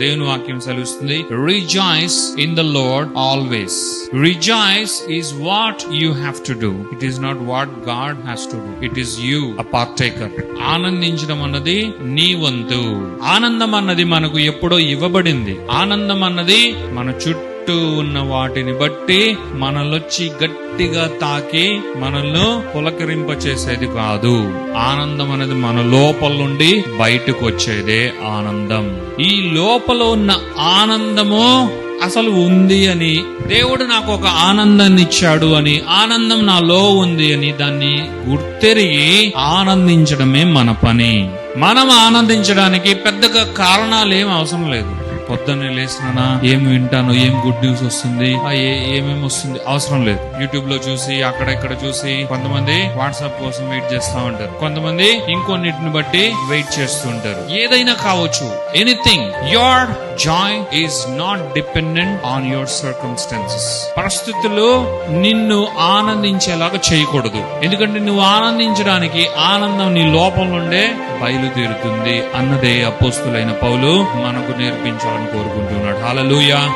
దేవుని వాక్యం సెలవిస్తుంది. Rejoice in the lord always rejoice is what you have to do it is not what God has to do it is you a partaker ఆనందించడం అన్నది నీ వంతు. ఆనందం అన్నది మనకు ఎప్పుడో ఇవ్వబడింది. ఆనందం అన్నది మన చుట్టూ చుట్టూ ఉన్న వాటిని బట్టి మనలొచ్చి గట్టిగా తాకి మనల్ని పులకరింప చేసేది కాదు. ఆనందం అనేది మన లోపల నుండి బయటకు వచ్చేదే ఆనందం. ఈ లోపల ఉన్న ఆనందము అసలు ఉంది అని దేవుడు నాకు ఒక ఆనందాన్ని ఇచ్చాడు అని ఆనందం నాలో ఉంది అని దాన్ని గుర్తెరిగి ఆనందించడమే మన పని. మనం ఆనందించడానికి పెద్దగా కారణాలు ఏం అవసరం లేదు. పొద్దున్నే లేచినా ఏం వింటాను ఏం గుడ్ న్యూస్ వస్తుంది? ఏ- ఏమేమి వస్తుంది? అవసరం లేదు. యూట్యూబ్లో చూసి అక్కడ ఇక్కడ చూసి కొంతమంది వాట్సాప్ కోసం వెయిట్ చేస్తా ఉంటారు. కొంతమంది ఇంకొన్నిటిని బట్టి వెయిట్ చేస్తూ ఉంటారు. ఏదైనా కావచ్చు. Anything your joy is not dependent on your circumstances పరిస్థితులు నిన్ను ఆనందించేలాగా చేయకూడదు. ఎందుకంటే నువ్వు ఆనందించడానికి ఆనందం నీ లోపల నుండే బయలుదేరుతుంది అన్నదే అపోస్తులైన పౌలు మనకు నేర్పించాలని కోరుకుంటున్నాడు. హాలలుయా